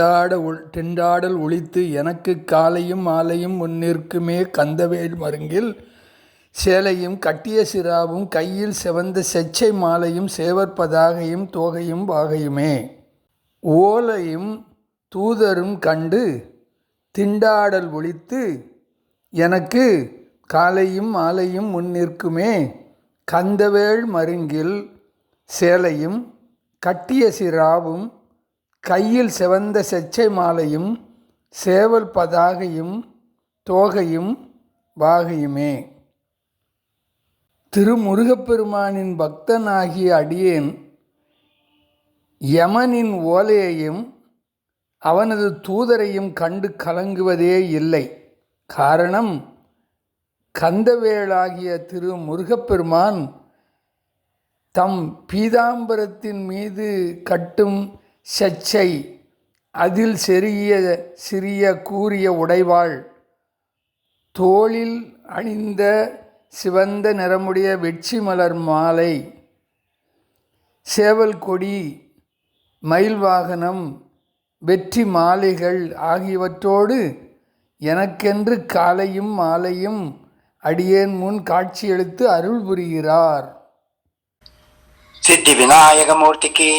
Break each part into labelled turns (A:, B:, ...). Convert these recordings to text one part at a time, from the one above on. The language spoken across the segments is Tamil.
A: கண்டு திண்டாட உள் திண்டாடல் ஒழித்து எனக்கு காலையும் மாலையும் முன்னிற்குமே கந்தவேல் மருங்கில் சேலையும் கட்டிய சிராவும் கையில் சிவந்த செச்சை மாலையும் சேவற்பதாகையும் தோகையும் வாகையுமே. ஓலையும் தூதரும் கண்டு திண்டாடல் ஒழித்து எனக்கு காலையும் மாலையும் முன்னிற்குமே கந்தவேள் மருங்கில் சேலையும் கட்டிய சிராவும் கையில் சிவந்த செச்சை மாலையும் சேவல் பதாகையும் தோகையும் வாகையுமே. திருமுருகப்பெருமானின் பக்தனாகிய அடியேன் யமனின் ஓலையையும் அவனது தூதரையும் கண்டு கலங்குவதே இல்லை. காரணம் கந்தவேளாகிய திரு முருகப்பெருமான் தம் பீதாம்பரத்தின் மீது கட்டும் செச்சை அதில் செறிய சிறிய கூறிய உடைவாள். தோளில் அணிந்த சிவந்த நிறமுடைய வெட்சி மலர் மாலை. சேவல் கொடி மயில் வாகனம் வெற்றி மாலைகள் ஆகியவற்றோடு எனக்கென்று காலையும் மாலையும் அடியேன் முன் காட்சியளித்து அருள் புரிகிறார்.
B: சித்தி விநாயகமூர்த்திக்கு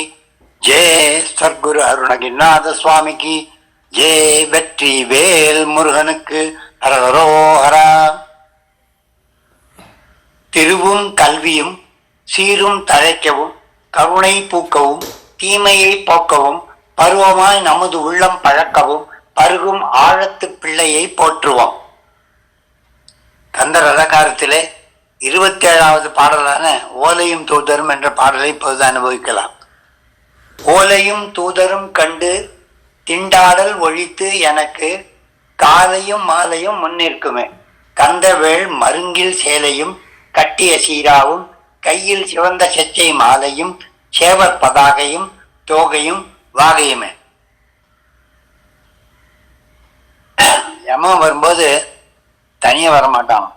B: ஜெய சர்க்குரு அருணகிரிநாத சுவாமிக்கு ஜெய வெற்றி வேல் முருகனுக்கு ஹரஹரோஹரா. திருவும் கல்வியும் சீரும் தழைக்கவும் கருணை பூக்கவும் தீமையை போக்கவும் பருவமாய் நமது உள்ளம் பழக்கவும் பருகும் ஆழத்து பிள்ளையை போற்றுவோம். கந்த ரதகாரத்திலே இருபத்தி ஏழாவது பாடலான ஓலையும் தூதரும் என்ற பாடலை இப்போது அனுபவிக்கலாம். ஓலையும் தூதரும் கண்டு திண்டாடல் ஒழித்து எனக்கு காலையும் மாலையும் முன்னிற்குமே. கந்தவேள் மருங்கில் சேலையும் கட்டிய சீராவும் கையில் சிவந்த செச்சை மாலையும் சேவர் பதாகையும் தோகையும் வாகையுமே. யமன் வரும்போது தனியாக வரமாட்டான்.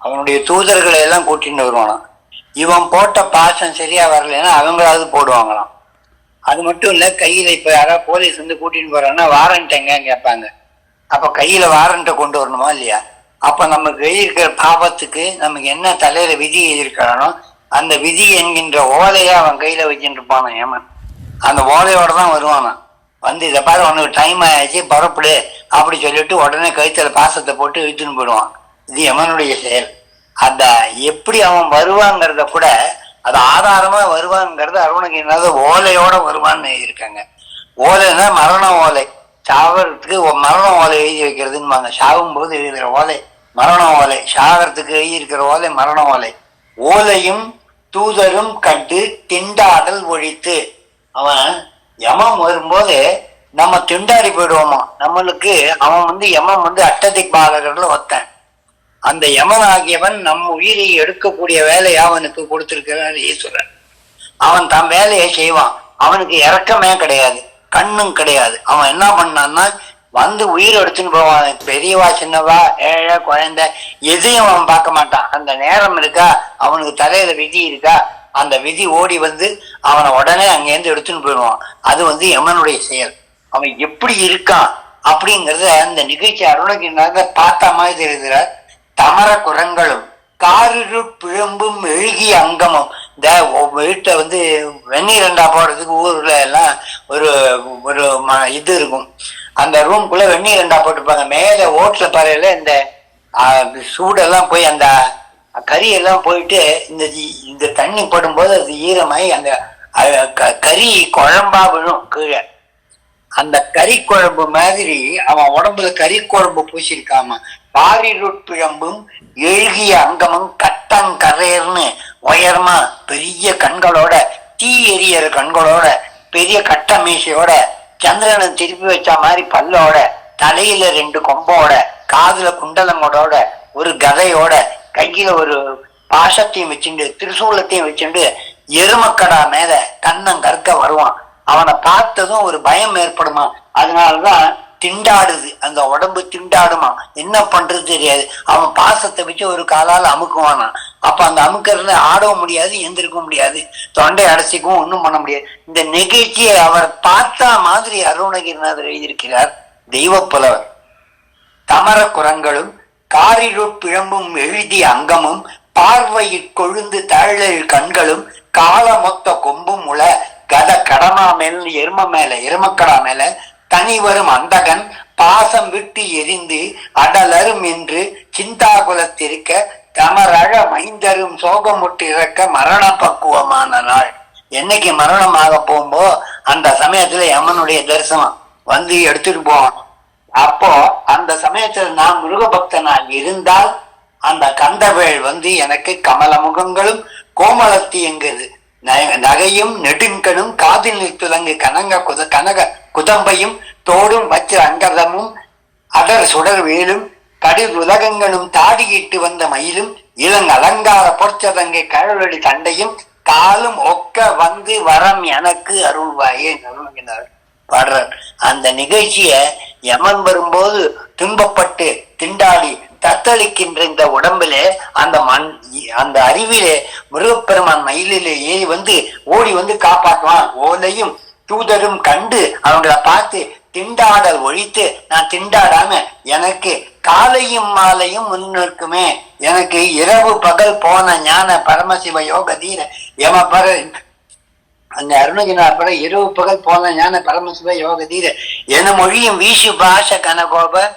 B: அவனுடைய தூதர்களை எல்லாம் கூட்டிட்டு வருவானான் இவன் போட்ட பாசம் சரியா வரலைன்னா அவங்களாவது போடுவாங்களாம். அது மட்டும் இல்ல கையில இப்ப யாராவது போலீஸ் வந்து கூட்டிட்டு போறாங்கன்னா வாரண்ட் எங்கன்னு கேட்பாங்க. அப்ப கையில வாரண்ட்டை கொண்டு வரணுமா இல்லையா? அப்ப நமக்கு எழுதியிருக்கிற பாவத்துக்கு நமக்கு என்ன தலையில விதி எழுதியிருக்கிறானோ அந்த விதி என்கின்ற ஓலையை அவன் கையில வச்சுட்டு இருப்பானான் ஏமன். அந்த ஓலையோட தான் வருவானா வந்து இதை பாரு உனக்கு டைம் ஆயாச்சு புறப்படு அப்படி சொல்லிட்டு உடனே கழுத்துல பாசத்தை போட்டு இழுத்துன்னு போயிடுவான். இது யமனுடைய செயல். அந்த எப்படி அவன் வருவாங்கிறத கூட அது ஆதாரமா வருவாங்கிறது அருணகிரிநாத ஓலையோட வருவான்னு எழுதியிருக்காங்க. ஓலைன்னா மரண ஓலை. சாவறதுக்கு மரண ஓலை எழுதி வைக்கிறதுன்னு சாகும் போது எழுதுகிற ஓலை மரண ஓலை. சாகிறத்துக்கு எழுதி இருக்கிற ஓலை மரண ஓலை. ஓலையும் தூதரும் கண்டு திண்டாடல் ஒழித்து. அவன் யமம் வரும்போது நம்ம திண்டாடி போயிடுவோமா? நம்மளுக்கு அவன் வந்து யமம் வந்து அட்டதிக் பாலகர்ல ஒத்தன். அந்த யமன் ஆகியவன் நம் உயிரை எடுக்கக்கூடிய வேலையை அவனுக்கு கொடுத்திருக்கிறார் ஈஸ்வரன் அவன் தன் வேலையை செய்வான். அவனுக்கு இறக்கமே கிடையாது கண்ணும் கிடையாது. அவன் என்ன பண்ணான்னா வந்து உயிர் எடுத்துன்னு போவான். பெரியவா சின்னவா ஏழை குழந்தை எதையும் அவன் பார்க்க மாட்டான். அந்த நேரம் இருக்கா? அவனுக்கு தலையில விதி இருக்கா? அந்த விதி ஓடி வந்து அவனை உடனே அங்கேருந்து எடுத்துன்னு போயிடுவான். அது வந்து யமனுடைய செயல். அவன் எப்படி இருக்கான் அப்படிங்கிறத அந்த நிகழ்ச்சி அருணகிரிநாத பார்த்த மாதிரி தெரிகிறார் தமர குரங்களும் காரிரு பிழம்பும் எழுகிய அங்கமும். இந்த வீட்டை வந்து வெந்நீர் ரெண்டா போடுறதுக்கு ஊர்ல எல்லாம் ஒரு ஒரு ம- இது இருக்கும். அந்த ரூம்குள்ள வெந்நீர் ரெண்டா போட்டுப்பாங்க. மேலே ஓட்டுல பறையில இந்த சூடெல்லாம் போய் அந்த கறி எல்லாம் போயிட்டு இந்த இந்த தண்ணி படும்போது அது ஈரமாயி அந்த க- கறி குழம்பா விழும் கீழே. அந்த கறி குழம்பு மாதிரி அவன் உடம்புல கறி குழம்பு பூசிருக்காம பாரிருட்பிழம்பும் எழுகிய அங்கமும் கட்டங்கரையர்னு உயரமா பெரிய கண்களோட தீ எரியற கண்களோட பெரிய கட்ட மீசையோட சந்திரனை திருப்பி வச்ச மாதிரி பல்லோட தலையில ரெண்டு கொம்போட காதுல குண்டலங்களோட ஒரு கதையோட கையில ஒரு பாசத்தையும் வச்சுண்டு திருசூலத்தையும் வச்சுண்டு எருமக்கடா மேல கண்ணம் கற்க வருவான். அவனை பார்த்ததும் ஒரு பயம் ஏற்படுமா? அதனாலதான் திண்டாடுது. அந்த உடம்பு திண்டாடுமா? என்ன பண்றது தெரியாது. அவன் பாசத்தை வச்சு ஒரு காலால அமுக்குவானா? அப்ப அந்த அமுக்கிறதுல ஆடவும் முடியாது எந்திருக்க முடியாது. தொண்டை அடைச்சிக்கவும் ஒண்ணும் பண்ண முடியாது. இந்த நிகழ்ச்சியை அவர் பார்த்தா மாதிரி அருணகிரிநாதர் எழுதியிருக்கிறார். தெய்வ புலவர் தமர குரங்களும் காரிருட் பிழம்பும் எழுதிய அங்கமும் பார்வையிற் கொழுந்து தழல் கண்களும் கால மொத்த கொம்பும் உள கத கடமா மேல் எரும மேல எருமக்கடா மேல தனி வரும் அந்தகன் பாசம் விட்டு எரிந்து அடலரும் என்று சிந்தாகுலத்திருக்க தமரழ மைந்தரும் சோகமுட்டு இறக்க மரண பக்குவமான நாள். என்னைக்கு மரணம் ஆக போகும்போ அந்த சமயத்துல யமனுடைய தரிசனம் வந்து எடுத்துட்டு போவான் அப்போ அந்த சமயத்துல நான் முருகபக்தனாக இருந்தால் அந்த கந்தவேள் வந்து எனக்கு கமல முகங்களும் கோமலத்தி என்கிறது நகையும் நெடுங்கனும் காதில் துலங்கு கனக குத கனக குதம்பையும் தோடும் வச்சிர அங்கதமும் அடர் சுடர் வேலும் கடிர் உலகங்களும் தாடியிட்டு வந்த மயிலும் இளங் அலங்கார பொற்சதங்கை கழலடி தண்டையும் காலும் ஒக்க வந்து வரம் எனக்கு அருள்வாயே அருள்கிறார் பாடுறார். அந்த நிகழ்ச்சிய யமன் வரும்போது துன்பப்பட்டு திண்டாடி தத்தளிக்கின்ற இந்த உடம்பிலே அந்த மண் அந்த அறிவிலே முருகப்பெருமான் மயிலிலே ஏறி வந்து ஓடி வந்து காப்பாற்றுவான். ஓலையும் தூதரும் கண்டு அவங்கள பார்த்து திண்டாடல் ஒழித்து நான் திண்டாடாம எனக்கு காலையும் மாலையும் முன்னிற்குமே. எனக்கு இரவு பகல் போன ஞான பரமசிவ யோக தீர யமபர அந்த அருணகிரிநாத் படம் இரவு பகல் போன ஞான பரமசிவ யோக தீர என மொழியும் வீசு பாஷ கனகோப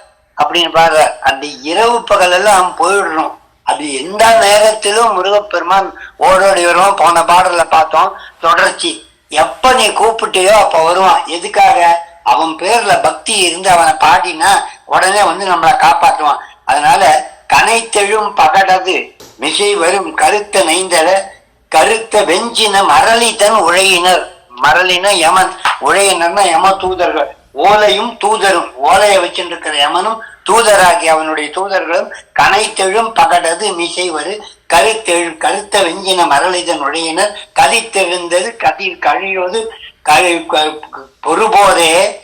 B: அப்படின்னு பாரு அந்த இரவு பகல் எல்லாம் போயிடணும். அது எந்த நேரத்திலும் முருகப்பெருமான் ஓடோடி வருவோம் போன பாடல பார்த்தோம். தொடர்ச்சி. எப்ப நீ கூப்பிட்டியோ அப்ப வருவான். எதுக்காக? அவன் பேர்ல பக்தி இருந்து அவனை பாடினா உடனே வந்து நம்மளை காப்பாற்றுவான். அதனால கனைத்தெழும் பகடது மிசை வரும் கருத்த நைந்தல கருத்த வெஞ்சின மரளிதன் உழையினர். மரளின யமன் உழையினர்னா யம தூதர்கள். ஓலையும் தூதரும். ஓலையை வச்சுட்டு இருக்கிற யமனும் தூதராகி அவனுடைய தூதர்களும் கனைத்தெழும் பகடது மிசை வரு கருத்தெழு கருத்த வெஞ்சின மரளிதன் உழையினர் கதித்தெழுந்தது கதிர் கழியோது கழி- க- பொறுபோதே.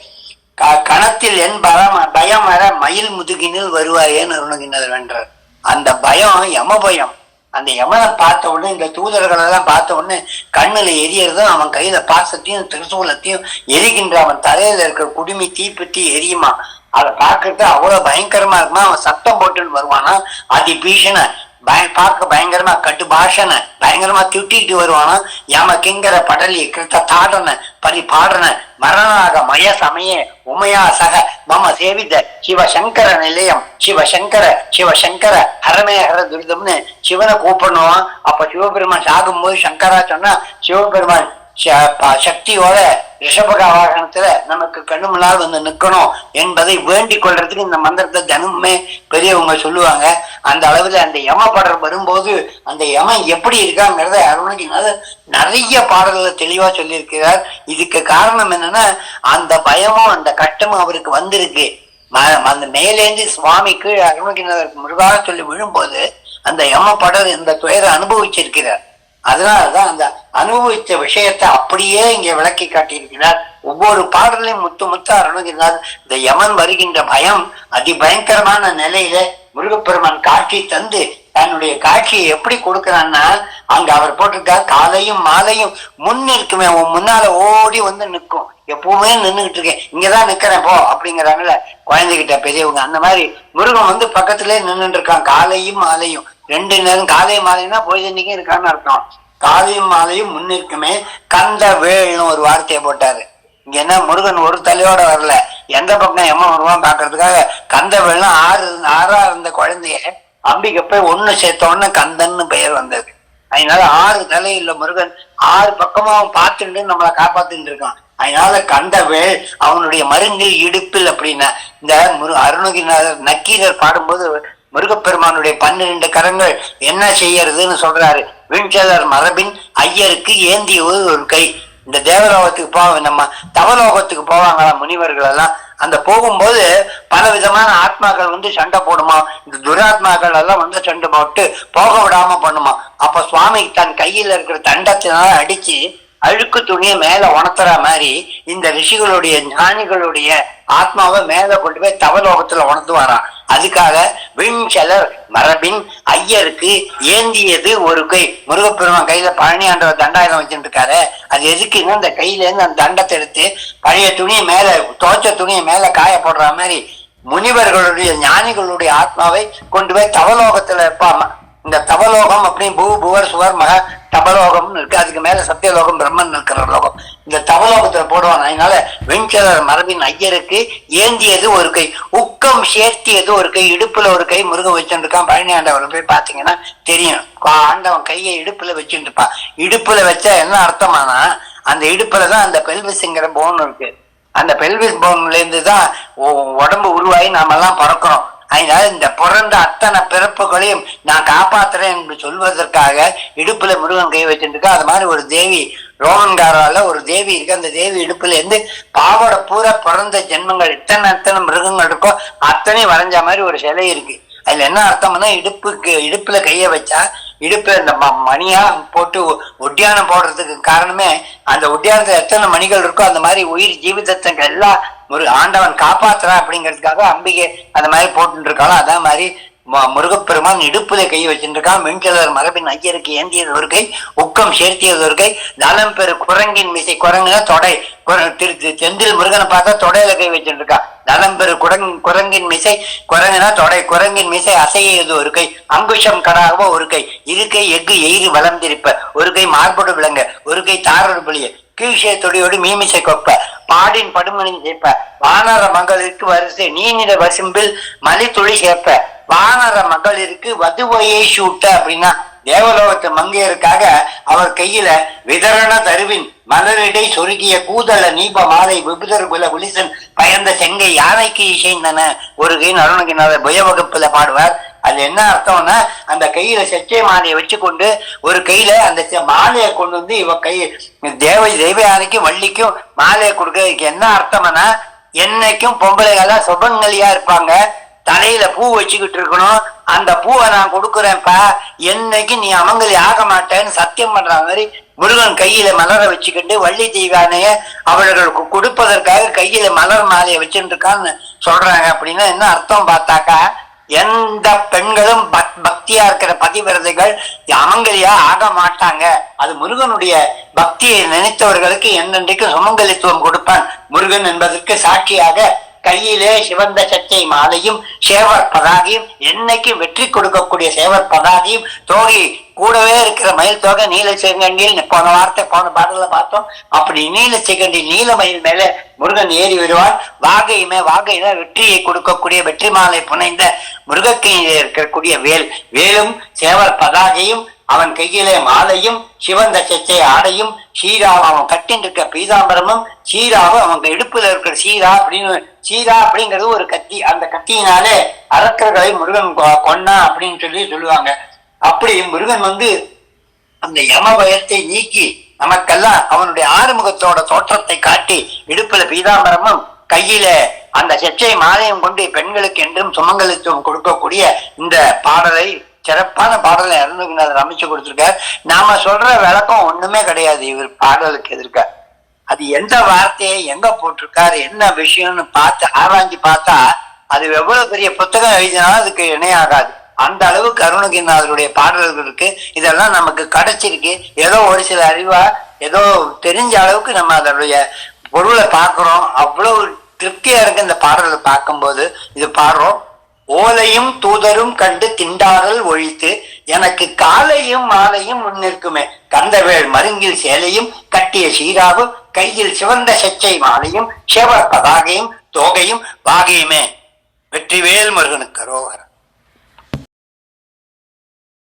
B: கணத்தில் என் பரம் பயம் வர மயில் முதுகினில் வருவாயேன்னு அருணகிரிநாதர் வென்றார். அந்த பயம் யம பயம். அந்த யமனை பார்த்த உடனே இந்த தூதர்களெல்லாம் பார்த்த உடனே கண்ணுல எரியறதும் அவன் கையில பாசத்தையும் திருசூலத்தையும் எரிகின்ற அவன் தலையில இருக்கிற குடுமி தீப்பற்றி எரியுமா? அதை பார்க்கறது அவ்வளவு பயங்கரமா இருக்குமா? அவன் சத்தம் போட்டுன்னு வருவானா? அதி பீஷண பய பார்க்க பயங்கரமா கட்டு பாஷன பயங்கரமா திட்டிட்டு வருவானா? யம கிங்கர படலி கிருத்த தாடன பரி பாடன மரணாக மய சமய உமையா சக மம சேவித சிவசங்கர நிலையம். சிவசங்கர சிவசங்கர ஹரமே ஹர துரிதம்னு சிவனை கூப்பிடணும்? அப்ப சிவபெருமான் சாகும்போது சங்கரா சொன்னா சிவபெருமான் சக்தியோட ரிஷபக வாகனத்துல நமக்கு கண்ணு முன்னால் வந்து நிக்கணும் என்பதை வேண்டிக் கொள்றதுக்கு இந்த மந்திரத்தை தினமுமே பெரியவங்க சொல்லுவாங்க. அந்த அளவுல அந்த யம பாடல் வரும்போது அந்த யம எப்படி இருக்காங்கிறத அருணகிரிநாதர் நிறைய பாடல்களை தெளிவா சொல்லியிருக்கிறார். இதுக்கு காரணம் என்னன்னா அந்த பயமும் அந்த கஷ்டமும் அவருக்கு வந்திருக்கு. ம- அந்த மேலேந்து சுவாமி கீழே அருணகிரிநாதர் முருகாக சொல்லி விழும்போது அந்த யம பாடல் இந்த துயரை அனுபவிச்சிருக்கிறார். அதனாலதான் அந்த அனுபவித்த விஷயத்தை அப்படியே இங்க விளக்கி காட்டியிருக்கிறார். ஒவ்வொரு பாடலையும் முத்து முத்து அருணுகிறார் இந்த யமன் வருகின்ற பயம் அதிபயங்கரமான நிலையில முருகப்பெருமான் காட்சி தந்து தன்னுடைய காட்சியை எப்படி கொடுக்கிறான்னா அங்க அவர் போட்டிருக்கார். காலையும் மாலையும் முன் இருக்குமே உன் முன்னால ஓடி வந்து நிற்கும். எப்பவுமே நின்றுகிட்டு இருக்கேன். இங்கதான் நிக்கிறேன் போ அப்படிங்கிறாங்கல்ல குழந்தைகிட்ட பெரியவங்க. அந்த மாதிரி முருகன் வந்து பக்கத்திலே நின்றுட்டு இருக்கான். காலையும் மாலையும். ரெண்டு நேரம் காலை மாலைன்னா பொழுதன்னைக்கும் இருக்கான்னு அர்த்தம். காலையும் மாலையும் முன்னிற்குமே கந்த வேள்னு ஒரு வார்த்தையை போட்டாரு. இங்க என்ன முருகன் ஒரு தலையோட வரல. எந்த பக்கம் எம்ம வருவான் பாக்குறதுக்காக கந்த வேள்னா ஆறு ஆறா இருந்த குழந்தைய அம்பிகை போய் ஒண்ணு சேர்த்த உடனே கந்தன்னு பெயர் வந்தது. அதனால ஆறு தலை இல்ல முருகன் ஆறு பக்கமும் அவன் பார்த்துட்டு நம்மளை காப்பாத்திட்டு இருக்கான். அதனால கந்தவேள் அவனுடைய மருங்கில் இடுப்பில் அப்படின்னா இந்த முரு அருணகிரிநாதர் நக்கீரர் பாடும்போது முருகப்பெருமானுடைய பன்னிரண்டு கரங்கள் என்ன செய்யறதுன்னு சொல்றாரு. விண்சலர் மரபின் ஐயருக்கு ஏந்திய ஒரு கை. இந்த தேவலோகத்துக்கு போக நம்ம தவலோகத்துக்கு போவாங்களா முனிவர்கள் எல்லாம்? அந்த போகும்போது பல விதமான ஆத்மாக்கள் வந்து சண்டை போடுமா? இந்த துராத்மாக்கள் எல்லாம் வந்து சண்டை போட்டு போக விடாம பண்ணுமா? அப்ப சுவாமி தன் கையில இருக்கிற தண்டத்தினால அடிச்சு அழுக்கு துணியை மேல உணர்த்துற மாதிரி இந்த ரிஷிகளுடைய ஞானிகளுடைய ஆத்மாவை மேல கொண்டு போய் தவலோகத்துல உணர்த்துவாராம். அதுக்காக விண்செலர் மரபின் ஐயருக்கு ஏந்தியது ஒரு கை. முருகப்பெருமான் கையில பழனி ஆண்டவர் தண்டாயுதம் வச்சுட்டு இருக்காரு அது எதுக்குன்னு அந்த கையில இருந்து அந்த தண்டத்தை எடுத்து பழைய துணியை மேல துவைச்ச துணியை மேல காய போடுற மாதிரி முனிவர்களுடைய ஞானிகளுடைய ஆத்மாவை கொண்டு போய் தவலோகத்துல வைப்பாம இந்த தவலோகம் அப்படின்னு பூ புவர் சுவர் மக தபலோகம்னு இருக்கு. அதுக்கு மேல சத்தியலோகம் பிரம்மன் இருக்கிற லோகம். இந்த தவலோகத்துல போடுவான் அதனால வெண்சலர் மரபின் ஐயருக்கு ஏந்தியது ஒரு கை உக்கம் சேர்த்தியது ஒரு கை இடுப்புல ஒரு கை முருகன் வச்சுருக்கான் பழனி ஆண்டவர் போய் பாத்தீங்கன்னா தெரியும். ஆண்டவன் கையை இடுப்புல வச்சுட்டு இருப்பான் இடுப்புல வச்சா என்ன அர்த்தமானா அந்த இடுப்புல தான் அந்த பெல்விஸ்ங்கிற போன் இருக்கு. அந்த பெல்விஸ் போன்ல இருந்து தான் உடம்பு உருவாகி நாமெல்லாம் பறக்கிறோம். அதனால இந்த பிறந்த அத்தனை பிறப்புகளையும் நான் காப்பாத்துறேன் என்று சொல்வதற்காக இடுப்புல முருகன் கை வச்சுருக்கா அது மாதிரி ஒரு தேவி ரோமன்காரால ஒரு தேவி இருக்கு. அந்த தேவி இடுப்புல இருந்து பாவோட பூரா பிறந்த ஜென்மங்கள் இத்தனை அத்தனை மிருகங்கள் இருக்கோ அத்தனையும் வரைஞ்ச மாதிரி ஒரு சிலை இருக்கு. அதுல என்ன அர்த்தம்னா இடுப்புக்கு இடுப்புல கைய வச்சா இடுப்பு இந்த ம- மணியா போட்டு ஒ- ஒட்டியானம் போடுறதுக்கு காரணமே அந்த ஒட்டியானத்துல எத்தனை மணிகள் இருக்கோ அந்த மாதிரி உயிர் ஜீவிதத்தை எல்லாம் ஒரு ஆண்டவன் காப்பாத்துறா அப்படிங்கிறதுக்காக அம்பிகை அந்த மாதிரி போட்டு இருக்காளோ அதே மாதிரி முருகப்பெருமான் இடுப்புல கை வச்சிருக்கான் வெண்கலர் மரபின் ஐயருக்கு ஏந்தியது ஒரு கை உக்கம் சேர்த்தியது ஒரு கை நலம் பெரு குரங்கின் மிசை குரங்குனா தொடை. குர- திரு செந்தில் முருகனை பார்த்தா தொடையில கை வச்சிருக்கான் தனம் பெரு குரங் குரங்கின் மிசை குரங்குனா தொடை குரங்கின் மிசை அசையது ஒரு கை அங்குஷம் கடாகவோ ஒரு கை. இரு கை எஃகு எயிறு வளர்ந்திருப்ப ஒரு கை மார்போடு விளங்க ஒரு கை தாரோடு புளிய. கீழ்ஷே தொடியோடு மீமிசை கொப்ப பாடின் படுமணி சேர்ப்ப வானர மங்களுக்கு வரிசை நீனிட வசும்பில் மலி துளி சேர்ப்ப. வானர மகளிருக்கு வதுவையை சூட்ட அப்படின்னா தேவலோகத்து மங்கையருக்காக அவர் கையில விதரண தருவின் மலரிடை சொருகிய கூதள நீப மாலை விபுதர் குல குலிசன் பயந்த செங்கை யானைக்கு இசைந்தன. ஒரு கை அருணகிரிநாதர் புய வகுப்புல பாடுவார். அது என்ன அர்த்தம்னா அந்த கையில செச்சை மாலையை வச்சுக்கொண்டு ஒரு கையில அந்த செ- மாலையை கொண்டு வந்து இவ கை தேவ தெய்வயானைக்கும் வள்ளிக்கும் மாலையை கொடுக்கறதுக்கு என்ன அர்த்தம்னா என்னைக்கும் பொம்பளைகள்லாம் சுபங்கலியா இருப்பாங்க. தலையில பூ வச்சுக்கிட்டு இருக்கணும். அந்த பூவை நான் கொடுக்குறேன்ப்பா. என்னைக்கு நீ அமங்கலி ஆக மாட்டேன்னு சத்தியம் பண்ற மாதிரி முருகன் கையில மலர வச்சுக்கிட்டு வள்ளி தெய்வானைய அவர்களுக்கு கொடுப்பதற்காக கையில மலர் மாலையை வச்சுட்டு இருக்கான்னு சொல்றாங்க அப்படின்னா என்ன அர்த்தம் பார்த்தாக்கா? எந்த பெண்களும் பக்- பக்தியா இருக்கிற பதிவிரதைகள் அமங்கலியா ஆக மாட்டாங்க. அது முருகனுடைய பக்தியை நினைத்தவர்களுக்கு என்னென்றைக்கு சுமங்கலித்துவம் கொடுப்பான். முருகன் என்பதற்கு சாட்சியாக கையிலே சிவந்த சச்சை மாலையும் சேவர் பதாகையும் என்னைக்கு வெற்றி கொடுக்கக்கூடிய சேவர் பதாகையும் தோகை கூடவே இருக்கிற மயில் தோகை நீல சிகண்டியில் போன வார்த்தை போன பாடல பார்த்தோம். அப்படி நீல சிகண்டி நீல மயில் மேல முருகன் ஏறி வருவான் வாகையுமே வாகையில வெற்றியை கொடுக்கக்கூடிய வெற்றி மாலை புனைந்த முருகக்கையிலே இருக்கக்கூடிய வேல். வேலும் சேவர் பதாகையும் அவன் கையிலே மாலையும் சிவந்த சச்சை ஆடையும் சீராவை அவன் கட்டின் இருக்க பீதாம்பரமும் சீராவும் அவங்க இடுப்புல இருக்கிற சீரா அப்படின்னு சீரா அப்படிங்கிறது ஒரு கத்தி. அந்த கத்தியினாலே அரக்கர்களை முருகன் கொ- கொன்னா அப்படின்னு சொல்லி சொல்லுவாங்க. அப்படி முருகன் வந்து அந்த யம பயத்தை நீக்கி நமக்கெல்லாம் அவனுடைய ஆறுமுகத்தோட தோற்றத்தை காட்டி இடுப்புல பீதாம்பரமும் கையில அந்த செச்சை மாலையும் கொண்டு பெண்களுக்கு என்றும் சுமங்கலித்துவம் கொடுக்கக்கூடிய இந்த பாடலை சிறப்பான பாடலை அருணகிரிநாதர் அமைச்சு கொடுத்துருக்கார். நாம சொல்ற விளக்கம் ஒண்ணுமே கிடையாது. இவர் பாடலுக்கு எதிர்க்க. அது எந்த வார்த்தையை எங்க போட்டிருக்காரு என்ன விஷயம்னு பார்த்து ஆராய்ஞ்சு பார்த்தா அது எவ்வளவு பெரிய புத்தகம் எழுதினாலும் அதுக்கு இணையாகாது. அந்த அளவுக்கு அருணகிரிநாதருடைய பாடல்கள் இருக்கு. இதெல்லாம் நமக்கு கிடைச்சிருக்கு. ஏதோ ஒரு சில அறிவா ஏதோ தெரிஞ்ச அளவுக்கு நம்ம அதனுடைய பொருளை பார்க்கிறோம். அவ்வளவு திருப்தியா இருக்கு இந்த பாடலை பார்க்கும்போது. இது பாடுறோம். ஓலையும் தூதரும் கண்டு திண்டாடல் ஒழித்து எனக்கு காலையும் மாலையும் முன்னிற்குமே. கந்தவேள் மருங்கில் சேலையும் கட்டிய சீராவும் கையில் சிவந்த செச்சை மாலையும் சிவ பதாகையும் தோகையும் வாகையுமே. வெற்றிவேல் முருகனுக்கு ரோகர்